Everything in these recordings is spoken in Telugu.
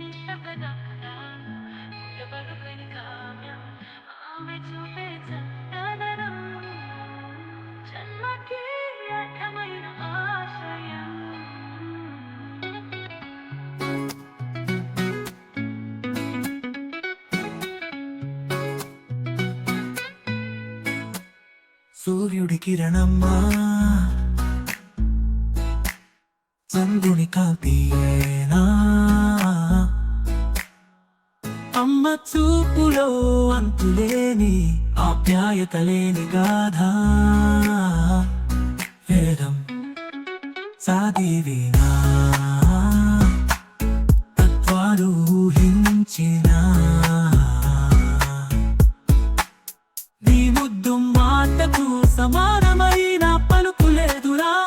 నిశ్శబ్దగాథ, పుట్టపరుగని కావ్యం, ఆమె చూపులో అంతులేని ఆప్యాయత లేని గాథ. వేదం సాదివినా తత్వాలు ఊహించిన. నీ ముద్దు మాటకు సమానమైన పలుకు లేదురా.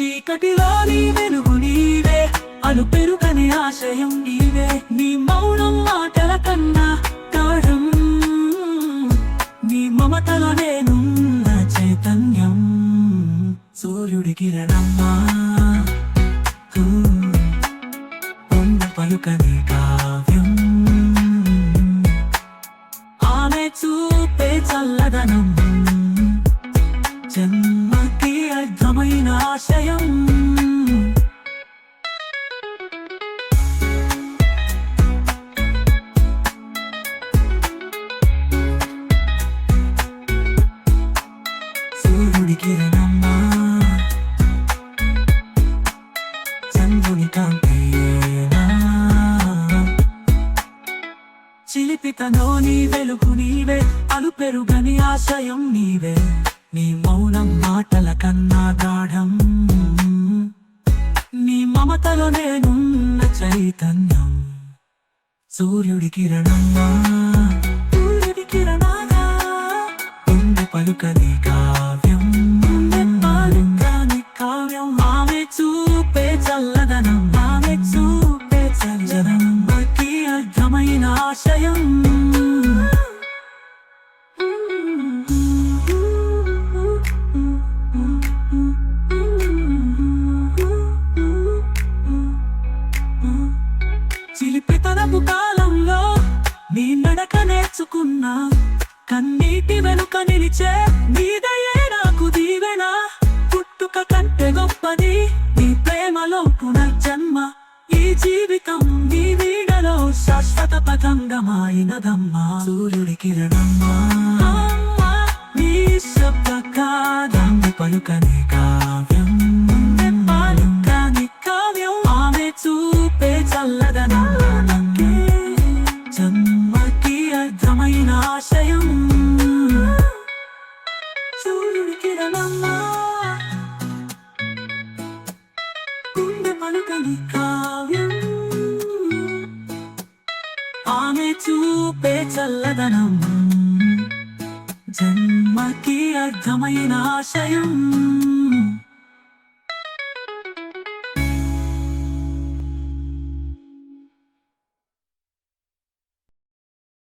చీకటిలో నీ వెలుగు నీవే. అను పెరుగని ఆశయం నీవే. నీ మౌన నేనున్న చైతన్యం సూర్యుడి కిరణమ్మా. ఉన్న పలుకని కావ్యం. ఆమె చూపే చల్లదనం జన్మకి అర్థమైన ఆశయం. కిరణమ్మా చంద్రుని కాంతియేనా చిలిపితనో నీ వెలుగు నీవే అలు పెరుగని ఆశయం నీవే నీ మౌనం మాటల కన్నా గాఢం నీ మమతలో నేనున్న చైతన్యం సూర్యుడి కిరణమ్మా సూర్యుడి కిరణాగా ఉంది పలుకని కావ్యం దాచుకున్నా కన్నీటి వెనుక నిలిచే నీదయే నాకు దీవెన. పుట్టుక కంటే గొప్పది నీ ప్రేమలో పునర్జన్మ. ఈ జీవితం నీ వీడలో శాశ్వత పతంగమాయినదమ్మా సూర్యుడి కిరణమ్మా. నీ శబ్ద కాదండి పలుకని కావ్యం. పలుకని కావ్యం ఆమె చూపే చల్లదనం చంద్ర ఆశయం. సూర్యుడి కిరణమ్మా గుండె పలుకని కావ్యం. ఆమె చూపే చల్లదనం. జన్మకి అర్థమైన ఆశయం.